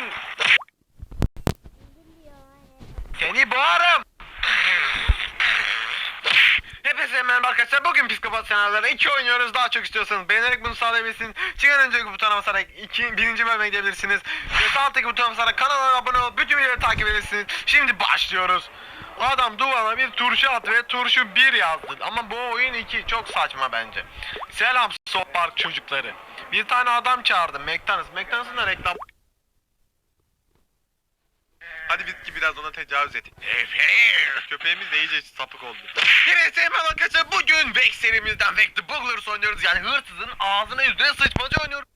Sen... Seni boğarım. Hepinize merhaba arkadaşlar. Bugün Psikopat Senaryoları 2 oynuyoruz. Daha çok istiyorsanız beğenerek bunu sağlayabilirsiniz. Çıkan önceki butona basarak 2. birinci bölüme gidebilirsiniz. Ve sağ alttaki butona basarak kanala abone olup bütün videoları takip edebilirsiniz. Şimdi başlıyoruz. Adam duvara bir turşu attı ve turşu 1 yazdı. Ama bu oyun 2 çok saçma bence. Selam South çocukları. Bir tane adam çağırdım. McDonald's. McDonald's'ın da reklam Hadi biz ki biraz ona tecavüz et. Köpeğimiz de iyice sapık oldu. Herkese merhaba arkadaşlar. Bugün Vex serimizden Vex the Burglars oynuyoruz. Yani hırsızın ağzına yüzüne sıçmaca oynuyoruz.